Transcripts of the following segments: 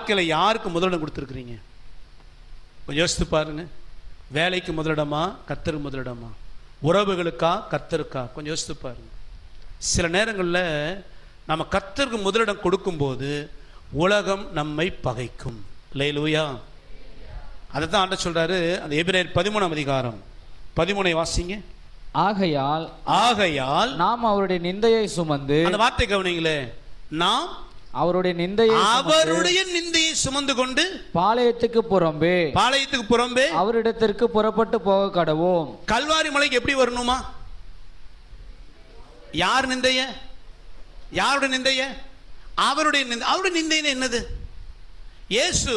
வாழ்க்கையில் யாருக்கு முதலிடம் கொடுத்துருக்குறீங்க? கொஞ்சம் யோசித்து பாருங்க. வேலைக்கு முதலிடமா கர்த்தருக்கு முதலிடமா? உறவுகளுக்கா கர்த்தருக்கா? கொஞ்சம் யோசித்து பாருங்க. சில நேரங்களில் நம்ம கர்த்தருக்கு முதலிடம் கொடுக்கும்போது உலகம் நம்மை பகைக்கும். லேலூயா அதை தான் ஆண்ட சொல்றாரு. அந்த எபிரேயர் பதிமூணாம் அதிகாரம். பதிமூணை வாசிங்க. ஆகையால் ஆகையால் நாம் அவருடைய நிந்தையை சுமந்து அந்த வார்த்தை கவனிங்களே. நாம் அவருடைய நிந்தையை அவருடைய நிந்தையை சுமந்து கொண்டு பாளையத்துக்கு புறம்பே. பாளையத்துக்கு புறம்பே அவரிடத்திற்கு புறப்பட்டு போக கடவோம். கல்வாரி மலைக்கு எப்படி வரணுமா? யார் நிந்தைய? யாருடைய நிந்தைய? அவருடைய நிந்தை அவருடைய நிந்தைன்னு என்னது? இயேசு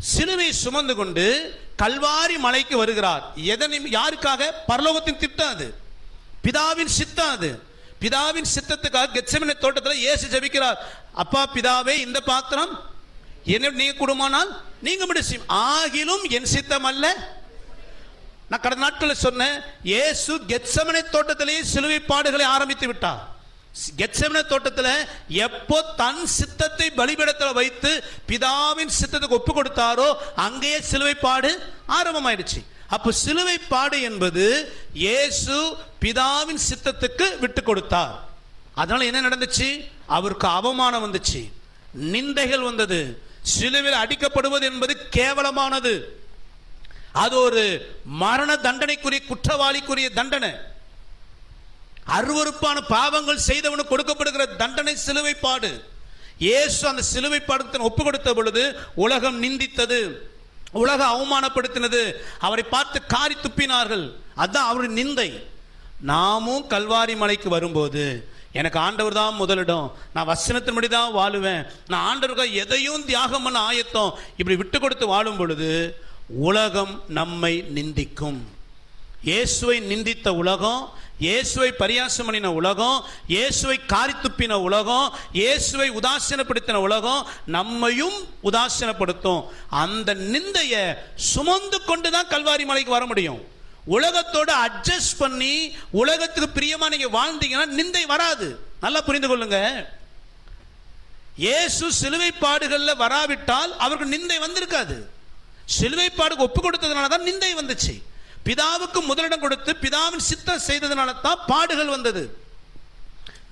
சிலுவை சுமந்து கொண்டு கல்வாரி மலைக்கு வருகிறார். எதனை யாருக்காக? பரலோகத்தின் திட்டம் அது. பிதாவின் சித்தம் அது. பிதாவின் சித்தத்துக்காக கெச்சமனை தோட்டத்தில் இயேசு ஜபிக்கிறார். அப்பா பிதாவே இந்த பாத்திரம் என்ன நீங்க குடும்பமானால் நீங்க முடிச்சு ஆகிலும் என் சித்தம் அல்ல நான் கடந்த நாட்களில் சொன்னேன் இயேசு கெச்சமனை தோட்டத்திலேயே சிலுவை பாடுகளை ஆரம்பித்து விட்டார். கெச்சமன தோட்டத்தில் எப்போ தன் சித்தத்தை பலிபீடத்தில் வைத்து பிதாவின் சித்தத்துக்கு ஒப்பு கொடுத்தாரோ அங்கேயே சிலுவை பாடு ஆரம்பமாயிடுச்சு. அப்போ சிலுவை பாடு என்பது இயேசு பிதாவின் சித்தத்துக்கு விட்டு கொடுத்தார். அதனால என்ன நடந்துச்சு? அவருக்கு அவமானம் வந்துச்சு. நிந்தைகள் வந்தது. சிலுவையில் அடிக்கப்படுவது என்பது கேவலமானது. அது ஒரு மரண தண்டனைக்குரிய குற்றவாளிக்குரிய தண்டனை. அருவருப்பான பாவங்கள் செய்தவனு கொடுக்கப்படுகிற தண்டனை சிலுவை பாடு. இயேசு அந்த சிலுவை பாடத்தை ஒப்பு கொடுத்த பொழுது உலகம் நிந்தித்தது. உலகம் அவமானப்படுத்தினது. அவரை பார்த்து காரி துப்பினார்கள். அதுதான் அவருடைய நிந்தை. நாமும் கல்வாரி மலைக்கு வரும்போது எனக்கு ஆண்டவர் தான் முதலிடம். நான் வசனத்தின்படி தான் வாழுவேன். நான் ஆண்டவருக்காக எதையும் தியாகம் பண்ண ஆயத்தம் இப்படி விட்டு கொடுத்து வாழும் பொழுது உலகம் நம்மை நிந்திக்கும். இயேசுவை நிந்தித்த உலகம் இயேசுவை பரியாசம் பண்ணின உலகம் இயேசுவை காரி துப்பின உலகம் இயேசுவை உதாசீனப்படுத்தின உலகம் நம்மையும் உதாசீனப்படுத்தும். அந்த நிந்தைய சுமந்து கொண்டு தான் கல்வாரி மலைக்கு வர முடியும். உலகத்தோட அட்ஜஸ்ட் பண்ணி உலகத்துக்கு பிரியமா நீங்க வாழ்ந்தீங்கன்னா நிந்தை வராது. நல்லா புரிந்து கொள்ளுங்க. இயேசு சிலுவை பாடுகளில் வராவிட்டால் அவருக்கு நிந்தை வந்திருக்காது. சிலுவை பாடுக்கு ஒப்பு கொடுத்ததுனால தான் நிந்தை வந்துச்சு. பிதாவுக்கு முதலிடம் கொடுத்து பிதாவின் சித்தம் செய்ததுனால தான் பாடுகள் வந்தது.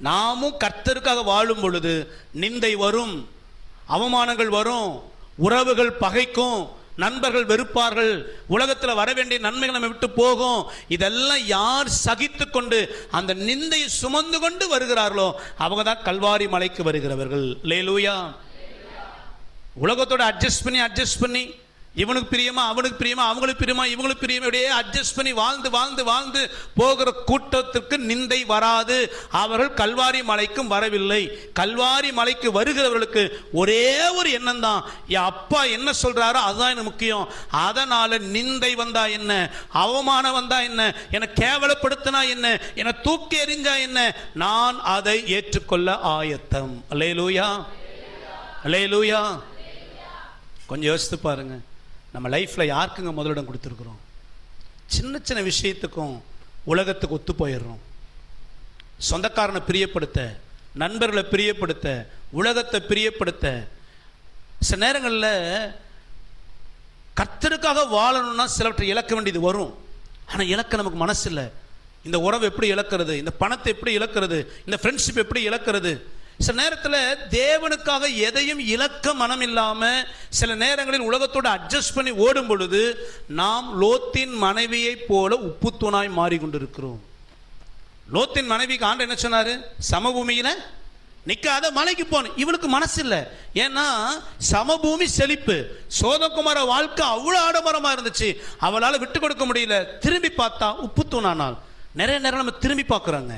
நாமும் கர்த்தருக்காக வாழும் பொழுது நிந்தை வரும் அவமானங்கள் வரும் உறவுகள் பகைக்கும் நண்பர்கள் வெறுப்பார்கள் உலகத்தில் வர வேண்டிய நன்மைகள் நம்ம விட்டு போகும். இதெல்லாம் யார் சகித்து கொண்டு அந்த நிந்தையை சுமந்து கொண்டு வருகிறார்களோ அவங்க தான் கல்வாரி மலைக்கு வருகிறவர்கள். லேலூயா உலகத்தோட அட்ஜஸ்ட் பண்ணி அட்ஜஸ்ட் பண்ணி இவனுக்கு பிரியமா அவனுக்கு பிரியமா அவங்களுக்கு பிரியமா இவங்களுக்கு பிரியமா இப்படியே அட்ஜஸ்ட் பண்ணி வாழ்ந்து வாழ்ந்து வாழ்ந்து போகிற கூட்டத்திற்கு நிந்தை வராது. அவர்கள் கல்வாரி மலைக்கும் வரவில்லை. கல்வாரி மலைக்கு வருகிறவர்களுக்கு ஒரே ஒரு எண்ணம் தான் என் அப்பா என்ன சொல்றாரோ அதுதான் எனக்கு முக்கியம். அதனால நிந்தை வந்தா என்ன? அவமானம் வந்தா என்ன? என்னை கேவலப்படுத்தினா என்ன? என்னை தூக்கி எறிஞ்சா என்ன? நான் அதை ஏற்றுக்கொள்ள ஆயத்தம். அல்லேலூயா. அல்லேலூயா. கொஞ்சம் யோசித்து பாருங்கள் நம்ம லைஃப்பில் யாருக்குங்க முதலிடம் கொடுத்துருக்குறோம்? சின்ன சின்ன விஷயத்துக்கும் உலகத்துக்கு ஒத்து போயிடுறோம். சொந்தக்காரனை பிரியப்படுத்த நண்பர்களை பிரியப்படுத்த உலகத்தை பிரியப்படுத்த சில நேரங்களில் கர்த்தருக்காக வாழணும்னா சிலவற்றை இழக்க வேண்டியது வரும். ஆனால் இழக்க நமக்கு மனசு இல்லை இந்த உறவு எப்படி இழக்கிறது? இந்த பணத்தை எப்படி இழக்கிறது? இந்த ஃப்ரெண்ட்ஷிப் எப்படி இழக்கிறது? சில நேரத்தில் தேவனுக்காக எதையும் இழக்க மனம் இல்லாமல் சில நேரங்களில் உலகத்தோடு அட்ஜஸ்ட் பண்ணி ஓடும் பொழுது நாம் லோத்தின் மனைவியைப் போல உப்புத்தூணாய் மாறிக்கொண்டிருக்கிறோம். லோத்தின் மனைவிக்கு ஆண்டு என்ன சொன்னார்? சமபூமியில் நிற்காத மலைக்கு போன இவளுக்கு மனசு இல்லை ஏன்னா சமபூமி செழிப்பு. சோதகுமார வாழ்க்கை அவ்வளோ ஆடம்பரமாக இருந்துச்சு. அவளால் விட்டு கொடுக்க முடியல. திரும்பி பார்த்தா உப்பு நிறைய நேரம் நம்ம திரும்பி பார்க்குறாங்க.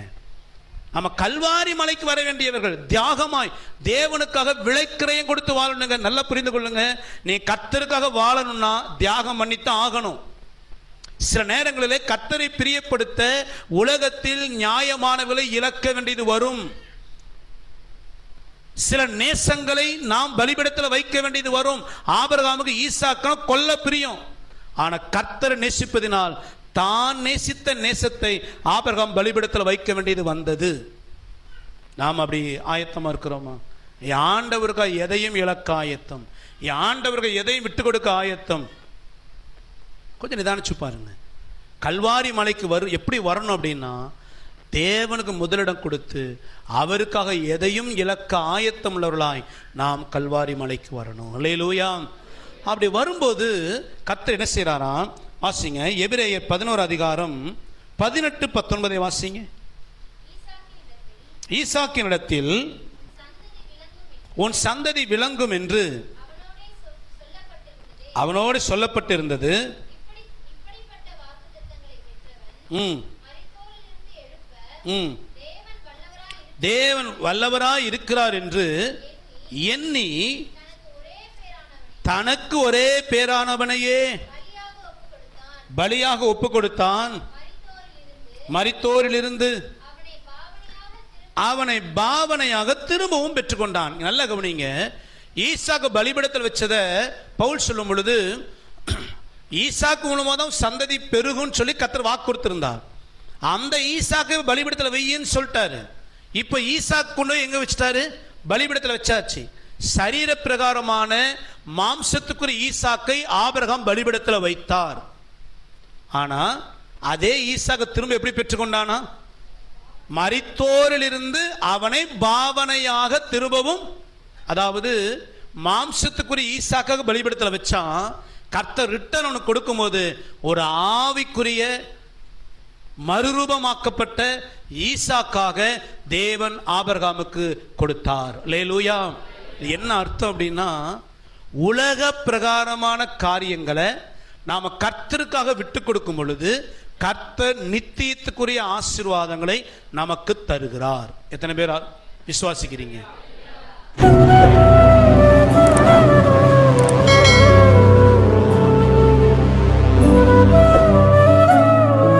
நம்ம கல்வாரி மலைக்கு வர வேண்டியவர்கள் தியாகமாய் தேவனுக்காக விளைக்கிறையும் கொடுத்து வாழணுங்க. நல்லா புரிந்து கொள்ளுங்க. நீ கத்தருக்காக வாழணும்னா தியாகம் பண்ணித்தான் ஆகணும். சில நேரங்களிலே கத்தரை பிரியப்படுத்த உலகத்தில் நியாயமான விலை இழக்க வேண்டியது வரும். சில நேசங்களை நாம் பலிபிடத்தில் வைக்க வேண்டியது வரும். ஆபரகாமுக்கு ஈசாக்கம் கொல்ல பிரியம். ஆனால் கர்த்தரை நேசிப்பதினால் தான் நேசித்த நேசத்தை ஆபரகம் பலிபிடத்தில் வைக்க வேண்டியது வந்தது. நாம் அப்படி ஆயத்தமாக இருக்கிறோமா? என் எதையும் இழக்க ஆயத்தம். என் ஆண்டவர்கள் எதையும் விட்டு கொடுக்க ஆயத்தம். கொஞ்சம் நிதானிச்சு பாருங்க. கல்வாரி மலைக்கு வரும் எப்படி வரணும் அப்படின்னா தேவனுக்கு முதலிடம் கொடுத்து அவருக்காக எதையும் இழக்க ஆயத்தம் உள்ளவர்களாய் நாம் கல்வாரி மலைக்கு வரணும். இல்லையிலூயா அப்படி வரும்போது கத்தர் என்ன செய்கிறாராம் வாசிங்க. எபிரேய பதினோரு அதிகாரம் பதினெட்டு பத்தொன்பதை வாசிங்க. ஈசாக்கினிடத்தில் உன் சந்ததி விளங்கும் என்று அவனோடு சொல்லப்பட்டிருந்தது. ம். ம். தேவன் வல்லவராய் இருக்கிறார் என்று எண்ணி தனக்கு ஒரே பேரானவனையே பலியாக ஒப்பு கொடுத்தான் மரித்தோரிலிருந்து அவனை பாவனையாக திரும்பவும் பெற்றுக்கொண்டான். நல்ல கவனிங்க. ஈசாக்கு பலிபடத்தில் வச்சத பவுல் சொல்லும் பொழுது ஈசாக்கு மூலமாக தான் சந்ததி பெருகும்னு சொல்லி கத்தர் வாக்கு கொடுத்திருந்தார். அந்த ஈசாக்கு பலிபடத்தில் வையின்னு சொல்லிட்டாரு. இப்போ ஈசாக்கு கொண்டு எங்கே எங்க வச்சிட்டாரு? பலிபடத்தில் வச்சாச்சு. சரீர பிரகாரமான மாம்சத்துக்குரிய ஈசாக்கை ஆபரகம் பலிபடத்தில் வைத்தார். ஆனா அதே ஈசாக திரும்ப எப்படி பெற்றுக்கொண்டானா? மரித்தோரிலிருந்து அவனை பாவனையாக திரும்பவும் அதாவது மாம்சத்துக்குரிய ஈசாக்காக பலிபடுத்தல வச்சான் கர்த்தர் ரிட்டர்ன் அவனுக்கு கொடுக்கும்போது ஒரு ஆவிக்குரிய மறுரூபமாக்கப்பட்ட ஈசாக்காக தேவன் ஆபர்காமுக்கு கொடுத்தார். லேலூயா என்ன அர்த்தம் அப்படின்னா உலக பிரகாரமான காரியங்களை நாம் கர்த்தருக்காக விட்டு கொடுக்கும் பொழுது கர்த்தர் நித்தியத்துக்குரிய ஆசீர்வாதங்களை நமக்கு தருகிறார். எத்தனை பேர்? விசுவாசிக்கிறீங்க.